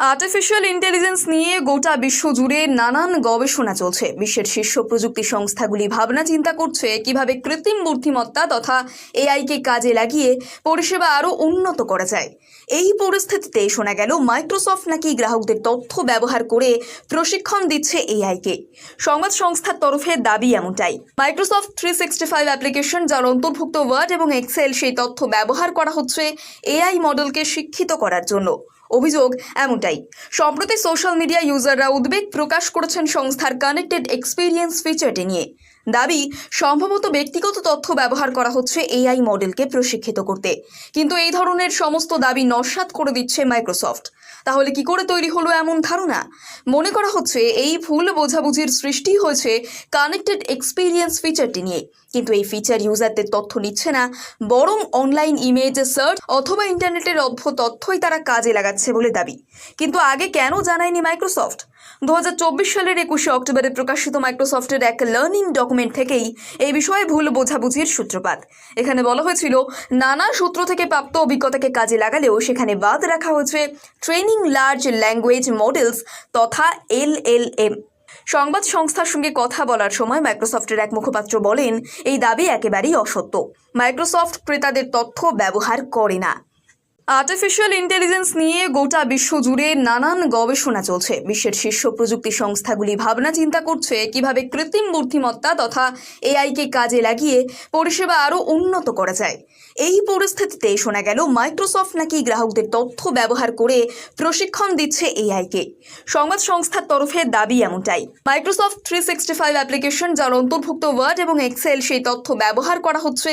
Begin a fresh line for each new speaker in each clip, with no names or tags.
Artificial intelligence নিয়ে গোটা বিশ্ব জুড়ে নানান গবেষণা চলছে। বিশ্বের শীর্ষ প্রযুক্তি সংস্থাগুলি ভাবনা চিন্তা করছে কীভাবে কৃত্রিম বুদ্ধিমত্তা তথা এআইকে কাজে লাগিয়ে পরিষেবা আরও উন্নত করা যায়। এই পরিস্থিতিতে শোনা গেল, মাইক্রোসফট নাকি গ্রাহকদের তথ্য ব্যবহার করে প্রশিক্ষণ দিচ্ছে এআইকে সংবাদ সংস্থার তরফে দাবি এমনটাই। Microsoft three sixty five application, যার অন্তর্ভুক্ত ওয়ার্ড এবং এক্সেল সেই তথ্য ব্যবহার করা হচ্ছে এআই মডেলকে শিক্ষিত করার জন্য। অভিযোগ এমনটাই। সম্প্রতি সোশ্যাল মিডিয়া ইউজাররা উদ্বেগ প্রকাশ করেছেন সংস্থার কানেক্টেড এক্সপিরিয়েন্স ফিচারটি নিয়ে। দাবি, সম্ভবত ব্যক্তিগত তথ্য ব্যবহার করা হচ্ছে এআই মডেলকে প্রশিক্ষিত করতে। কিন্তু এই ধরনের সমস্ত দাবি নস্যাৎ করে দিচ্ছে মাইক্রোসফট। তাহলে কি করে তৈরি হলো এমন ধারণা? মনে করা হচ্ছে এই ভুল বোঝাবুঝির সৃষ্টি হয়েছে কানেক্টেড এক্সপিরিয়েন্স ফিচারটি নিয়ে। কিন্তু এই ফিচার ইউজারদের তথ্য নিচ্ছে না, বরং অনলাইন ইমেজ সার্চ অথবা ইন্টারনেটের অভ্য তথ্যই তারা কাজে লাগাচ্ছে বলে দাবি। কিন্তু আগে কেন জানায়নি মাইক্রোসফট? দু হাজার চব্বিশ সালের একুশে অক্টোবরে প্রকাশিত মাইক্রোসফটের এক লার্নিং ডকুমেন্ট থেকেই এই বিষয়ে ভুল বোঝাবুঝির সূত্রপাত। এখানে বলা হয়েছিল, নানা সূত্র থেকে প্রাপ্ত অভিজ্ঞতাকে কাজে লাগালেও সেখানে বাদ রাখা হয়েছে ট্রেনিং লার্জ ল্যাঙ্গুয়েজ মডেলস তথা এলএলএম সংবাদ সংস্থার সঙ্গে কথা বলার সময় মাইক্রোসফটের এক মুখপাত্র বলেন, এই দাবি একেবারেই অসত্য। মাইক্রোসফট ক্রেতাদের তথ্য ব্যবহার করে না। আর্টিফিশিয়াল ইন্টেলিজেন্স নিয়ে গোটা বিশ্ব জুড়ে নানান গবেষণা চলছে। বিশ্বের শীর্ষ প্রযুক্তি সংস্থাগুলি ভাবনা চিন্তা করছে কীভাবে কৃত্রিম বুদ্ধিমত্তা তথা এআইকে কাজে লাগিয়ে পরিষেবা আরও উন্নত করা যায়। এই পরিস্থিতিতে শোনা গেল, মাইক্রোসফট নাকি গ্রাহকদের তথ্য ব্যবহার করে প্রশিক্ষণ দিচ্ছে এআইকে সংবাদ সংস্থার তরফে দাবি এমনটাই। Microsoft three sixty five application, যার অন্তর্ভুক্ত ওয়ার্ড এবং এক্সেল সেই তথ্য ব্যবহার করা হচ্ছে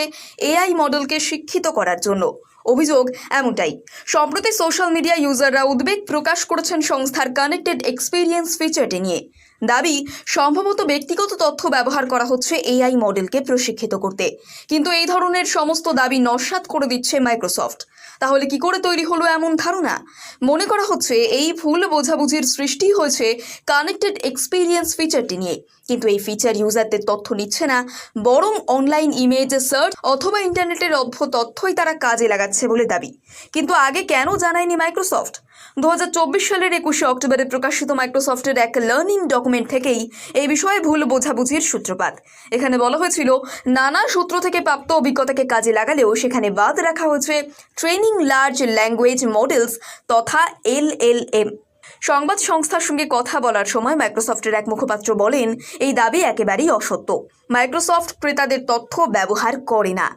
এআই মডেলকে শিক্ষিত করার জন্য। অভিযোগ এমনটাই। সম্প্রতি সোশ্যাল মিডিয়া ইউজাররা উদ্বেগ প্রকাশ করেছেন সংস্থার কানেক্টেড এক্সপিরিয়েন্স ফিচারটি নিয়ে। দাবি, সম্ভবত ব্যক্তিগত তথ্য ব্যবহার করা হচ্ছে এআই মডেলকে প্রশিক্ষিত করতে। কিন্তু এই ধরনের সমস্ত দাবি নস্যাৎ করে দিচ্ছে মাইক্রোসফট। তাহলে কি করে তৈরি হলো এমন ধারণা? মনে করা হচ্ছে এই ভুল বোঝাবুঝির সৃষ্টি হয়েছে কানেক্টেড এক্সপিরিয়েন্স ফিচারটি নিয়ে। কিন্তু এই ফিচার ইউজারদের তথ্য নিচ্ছে না, বরং অনলাইন ইমেজ সার্চ অথবা ইন্টারনেটের অভ্য তথ্যই তারা কাজে লাগাচ্ছে। বলে দাবি। কিন্তু আগে কেন জানায়নি মাইক্রোসফট? দুহাজার চব্বিশ সালের একুশে অক্টোবরে প্রকাশিত মাইক্রোসফটের এক লার্নিং ডকুমেন্ট থেকেই এই বিষয়ে ভুল বোঝাবুঝির সূত্রপাত। এখানে বলা হয়েছিল, নানা সূত্র থেকে প্রাপ্ত অভিজ্ঞতাকে কাজে লাগালেও সেখানে বাদ রাখা হয়েছে ট্রেনিং লার্জ ল্যাঙ্গুয়েজ মডেলস তথা এলএলএম সংবাদ সংস্থার সঙ্গে কথা বলার সময় মাইক্রোসফটের এক মুখপাত্র বলেন, এই দাবি একেবারেই অসত্য। মাইক্রোসফট ক্রেতাদের তথ্য ব্যবহার করে না।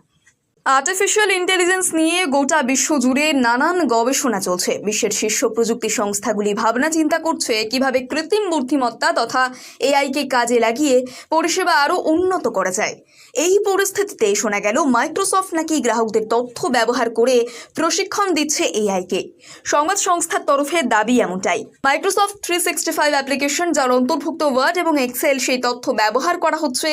আর্টিফিশিয়াল ইন্টেলিজেন্স নিয়ে গোটা বিশ্ব জুড়ে নানান গবেষণা চলছে। বিশ্বের শীর্ষ প্রযুক্তি সংস্থাগুলি ভাবনা চিন্তা করছে কীভাবে কৃত্রিম বুদ্ধিমত্তা তথা এআইকে কাজে লাগিয়ে পরিষেবা আরও উন্নত করা যায়। এই পরিস্থিতিতে শোনা গেল, মাইক্রোসফট নাকি গ্রাহকদের তথ্য ব্যবহার করে প্রশিক্ষণ দিচ্ছে এআইকে সংবাদ সংস্থার তরফে দাবি এমনটাই। Microsoft three sixty five application, যার অন্তর্ভুক্ত ওয়ার্ড এবং এক্সেল সেই তথ্য ব্যবহার করা হচ্ছে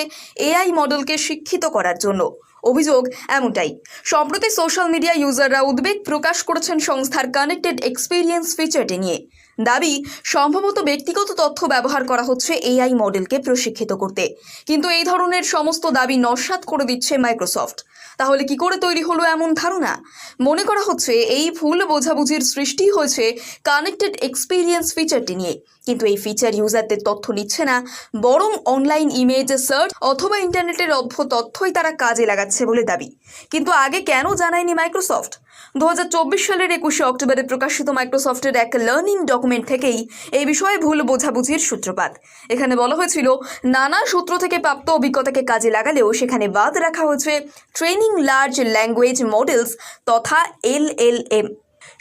এআই মডেলকে শিক্ষিত করার জন্য। অভিযোগ এমনটাই। সম্প্রতি সোশ্যাল মিডিয়া ইউজাররা উদ্বেগ প্রকাশ করেছেন সংস্থার কানেক্টেড এক্সপিরিয়েন্স ফিচারটি নিয়ে। দাবি, সম্ভবত ব্যক্তিগত তথ্য ব্যবহার করা হচ্ছে এআই মডেলকে প্রশিক্ষিত করতে। কিন্তু এই ধরনের সমস্ত দাবি নস্যাৎ করে দিচ্ছে মাইক্রোসফট। তাহলে কি করে তৈরি হলো এমন ধারণা? মনে করা হচ্ছে এই ভুল বোঝাবুঝির সৃষ্টি হয়েছে কানেক্টেড এক্সপিরিয়েন্স ফিচারটি নিয়ে। কিন্তু এই ফিচার ইউজারদের তথ্য নিচ্ছে না, বরং অনলাইন ইমেজ সার্চ অথবা ইন্টারনেটের অভ্য তথ্যই তারা কাজে লাগাচ্ছে বলে দাবি। কিন্তু আগে কেন জানায়নি মাইক্রোসফট? দু হাজার চব্বিশ সালের একুশে অক্টোবরে প্রকাশিত মাইক্রোসফটের এক লার্নিং ডকুমেন্ট থেকেই এই বিষয়ে ভুল বোঝাবুঝির সূত্রপাত। এখানে বলা হয়েছিল, নানা সূত্র থেকে প্রাপ্ত অভিজ্ঞতাকে কাজে লাগালেও সেখানে বাদ রাখা হয়েছে ট্রেনিং লার্জ ল্যাঙ্গুয়েজ মডেলস তথা এলএলএম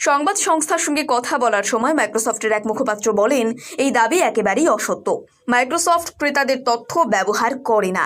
সংবাদ সংস্থার সঙ্গে কথা বলার সময় মাইক্রোসফটের এক মুখপাত্র বলেন, এই দাবি একেবারেই অসত্য। মাইক্রোসফট ক্রেতাদের তথ্য ব্যবহার করে না।